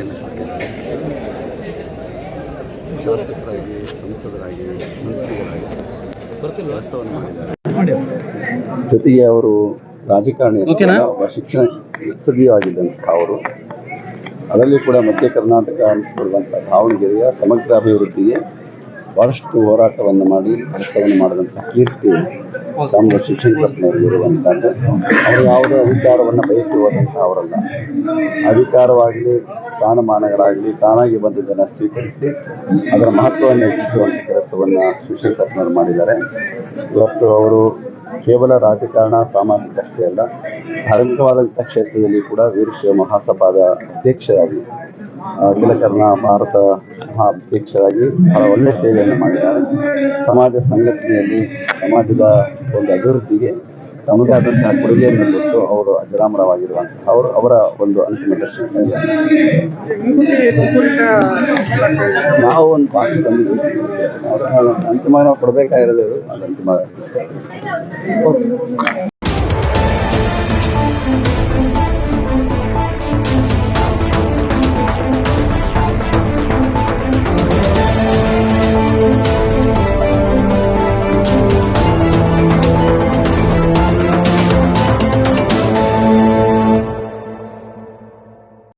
ಕೊಡುಗೆಯನ್ನು ಕೊಟ್ಟಿದ್ದಾರೆ. ಶಾಸಕರಾಗಿ ಸಂಸದರಾಗಿ ಮಂತ್ರಿಗಳಾಗಿ ಕೆಲಸವನ್ನು ಮಾಡಿದ್ದಾರೆ. ಜೊತೆಗೆ ಅವರು ರಾಜಕಾರಣಿ ಶಿಕ್ಷಣ ಸಚಿವ ಆಗಿದ್ದಂಥ ಅವರು ಅದರಲ್ಲಿ ಕೂಡ ಮಧ್ಯ ಕರ್ನಾಟಕ ಅನಿಸಿಕೊಳ್ಳುವಂಥ ದಾವಣಗೆರೆಯ ಸಮಗ್ರ ಅಭಿವೃದ್ಧಿಗೆ ಬಹಳಷ್ಟು ಹೋರಾಟವನ್ನು ಮಾಡಿ, ಕೆಲಸವನ್ನು ಮಾಡಿದಂಥ ಕೀರ್ತಿ ನಮ್ಮ ಶಿಕ್ಷಣ ಇರುವಂಥದ್ದು ಅವರು ಯಾವುದೇ ಅಧಿಕಾರವನ್ನು ಬಯಸಿ ಹೋದಂಥ ಅವರಲ್ಲ. ಅಧಿಕಾರವಾಗಲಿ, ಸ್ಥಾನಮಾನಗಳಾಗಲಿ, ತಾನಾಗಿ ಬಂದಿದ್ದನ್ನು ಸ್ವೀಕರಿಸಿ, ಅದರ ಮಹತ್ವವನ್ನು ಹೆಚ್ಚಿಸುವಂಥ ಕೆಲಸವನ್ನು ಶಿಕ್ಷಣ ತಜ್ಞರು ಮಾಡಿದ್ದಾರೆ. ಇವತ್ತು ಅವರು ಕೇವಲ ರಾಜಕಾರಣ, ಸಾಮಾಜಿಕ ಅಷ್ಟೇ ಅಲ್ಲ ಧಾರ್ಮಿಕವಾದಂಥ ಕ್ಷೇತ್ರದಲ್ಲಿ ಕೂಡ ವೀರಶೈವ ಮಹಾಸಭಾದ ಅಧ್ಯಕ್ಷರಾಗಿ ಅಖಿಲ ಭಾರತ ಅಧ್ಯಕ್ಷರಾಗಿ ಬಹಳ ಒಳ್ಳೆಯ ಸೇವೆಯನ್ನು ಮಾಡಿದ್ದಾರೆ. ಸಮಾಜ ಸಂಘಟನೆಯಲ್ಲಿ, ಸಮಾಜದ ಒಂದು ಅಭಿವೃದ್ಧಿಗೆ ತಮ್ಮದೇ ಆದಂತಹ ಕೊಡುಗೆಯನ್ನು ಬಿಟ್ಟು ಅವರು ಅಜರಾಮರವಾಗಿರುವಂತಹ, ಅವರು ಅವರ ಒಂದು ಅಂತಿಮ ದರ್ಶನ ನಾವು ಒಂದು ಪಾಠ ಅವ್ರ ಅಂತಿಮ ನಾವು ಕೊಡಬೇಕಾಗಿರೋದು ಅದು ಅಂತಿಮ.